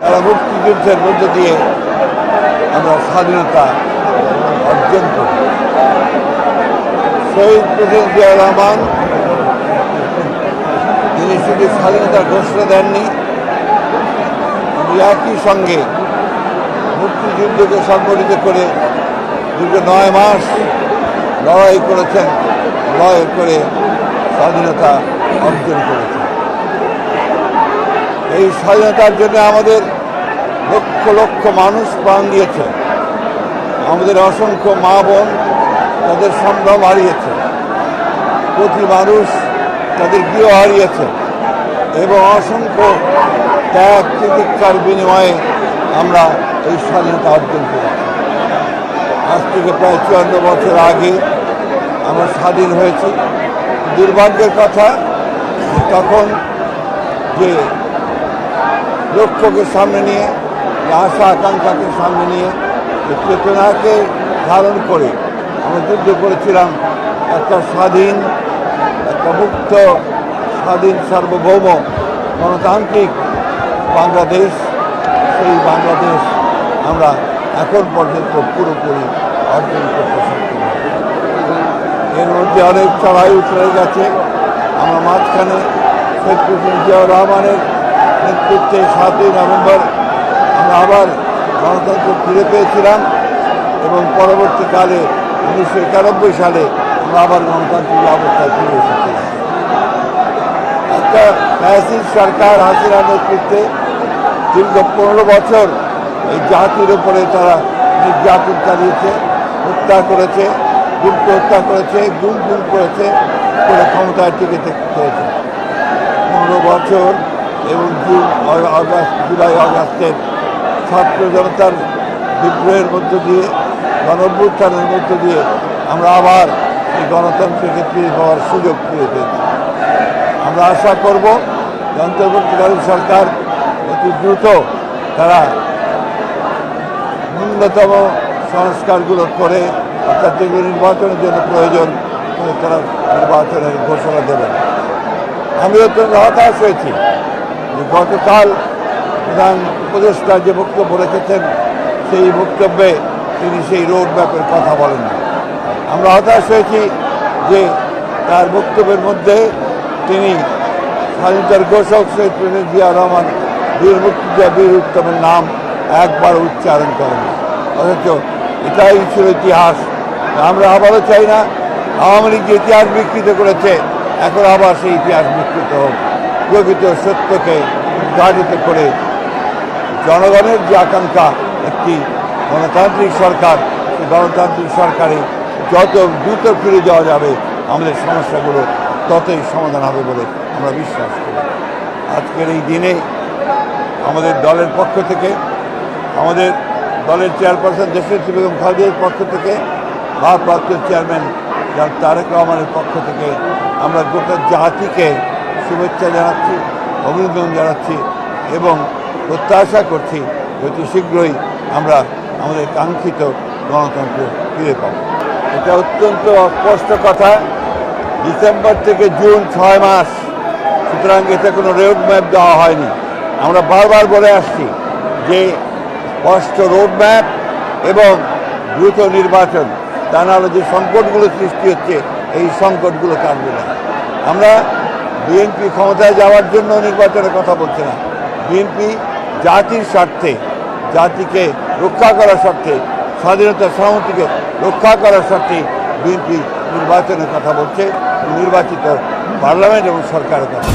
তারা মুক্তিযুদ্ধের মধ্য দিয়ে আমরা স্বাধীনতা অর্জন করি। শহীদ প্রেসিডেন্ট জিয়া রহমান, তিনি শুধু স্বাধীনতার ঘোষণা দেননি একই সঙ্গে মুক্তিযুদ্ধকে সংগঠিত করে দীর্ঘ নয় মাস লড়াই করেছেন, লড়াই করে স্বাধীনতা অর্জন করেছেন। এই স্বাধীনতার জন্য আমাদের লক্ষ লক্ষ মানুষ প্রাণ দিয়েছে। আমাদের অসংখ্য মা বোন তাদের সম্ভ্রম হারিয়েছে। প্রতি মানুষ তাদের গৃহ হারিয়েছে এবং অসংখ্য ত্যাগ চিকিৎসার বিনিময়ে আমরা এই স্বাধীনতা অর্জন করেছি। আজ থেকে প্রায় চুয়ান্ন বছর আগে আমরা স্বাধীন হয়েছি। দুর্ভাগ্যের কথা, তখন যে লক্ষ্যকে সামনে নিয়ে, আশা আকাঙ্ক্ষাকে সামনে নিয়ে চেতনাকে ধারণ করে আমরা যুদ্ধ করেছিলাম একটা স্বাধীন, একটা মুক্ত, স্বাধীন সার্বভৌম গণতান্ত্রিক বাংলাদেশ। সেই বাংলাদেশ আমরা এখন পর্যন্ত পুরোপুরি অর্জন করতে সক্ষম এর মধ্যে অনেক চড়াই উতরে গেছে। আমরা মাঝখানে শেখ জিয়াউর রহমানের নেতৃত্বে সাতই নভেম্বর আমরা আবার গণতন্ত্র ফিরে পেয়েছিলাম এবং পরবর্তীকালে উনিশশো একানব্বই সালে আমরা আবার গণতান্ত্রিক অবস্থায় ফিরে এসেছিলাম। একটা ফ্যাসিস্ট সরকার হাসিনার নেতৃত্বে দীর্ঘ পনেরো বছর এই জাতির উপরে তারা নির্যাতন চালিয়েছে, হত্যা করেছে গুপ্ত হত্যা করেছে গুম গুম করেছে, করে ক্ষমতায় টিকে হয়েছে। পনেরো বছর এবং জুন আগস্ট, জুলাই, আগস্টের ছাত্র জনতার বিদ্রোহের মধ্য দিয়ে, গণভ্যুত্থানের মধ্য দিয়ে আমরা আবার এই গণতন্ত্রকে ফিরে পাওয়ার সুযোগ ফিরে পেয়েছি আমরা আশা করব অন্তর্বর্তীকালীন সরকার অতি দ্রুত তারা ন্যূনতম সংস্কারগুলো করে, অর্থাৎ যেগুলো নির্বাচনের জন্য প্রয়োজন তারা নির্বাচনের ঘোষণা দেবেন। আমি অত্যন্ত হতাশ হয়েছি। গতকাল প্রধান উপদেষ্টা যে বক্তব্য রেখেছেন, সেই বক্তব্যে তিনি সেই রোড ম্যাপের কথা বলেন আমরা হতাশ হয়েছি যে তার বক্তব্যের মধ্যে তিনি স্বাধীনতার ঘোষক শহীদ প্রেসিডেন্ট জিয়া রহমান, বীর মুক্তিযোদ্ধা, বীর উত্তমের নাম একবার উচ্চারণ করেন। অথচ এটাই ছিল ইতিহাস। আমরা আবারও চাই না, আওয়ামী লীগ যে ইতিহাস বিকৃত করেছে, এখন আবার সেই ইতিহাস বিকৃত হোক। প্রকৃত সত্যকে উদ্ঘাটিত করে জনগণের যে আকাঙ্ক্ষা একটি গণতান্ত্রিক সরকার, সেই গণতান্ত্রিক সরকারে যত দ্রুত ফিরে যাওয়া যাবে, আমাদের সমস্যাগুলো ততই সমাধান হবে বলে আমরা বিশ্বাস করি। আজকের এই দিনে আমাদের দলের পক্ষ থেকে, আমাদের দলের চেয়ারপারসন দেশের বেগম খালেদের পক্ষ থেকে, ভারপ্রাপ্ত চেয়ারম্যান যার তারেক রহমানের পক্ষ থেকে আমরা গোটা জাতিকে শুভেচ্ছা জানাচ্ছি, অভিনন্দন জানাচ্ছি এবং প্রত্যাশা করছি অতি শীঘ্রই আমরা আমাদের কাঙ্ক্ষিত গণতন্ত্র ফিরে পাব। এটা অত্যন্ত অস্পষ্ট কথা। ডিসেম্বর থেকে জুন ছয় মাস, সুতরাং এতে কোনো রোড ম্যাপ দেওয়া হয়নি। আমরা বারবার বলে আসছি যে স্পষ্ট রোড ম্যাপ এবং দ্রুত নির্বাচন, তা নাহলে যে সংকটগুলো সৃষ্টি হচ্ছে, এই সংকটগুলো কাটবে না। আমরা বিএনপি ক্ষমতায় যাওয়ার জন্য নির্বাচনের কথা বলছে না। বিএনপি জাতির স্বার্থে, জাতিকে রক্ষা করার স্বার্থে, স্বাধীনতা সহমতিকে রক্ষা করার স্বার্থে বিএনপি নির্বাচনের কথা বলছে। নির্বাচিত পার্লামেন্ট এবং সরকারের কথা।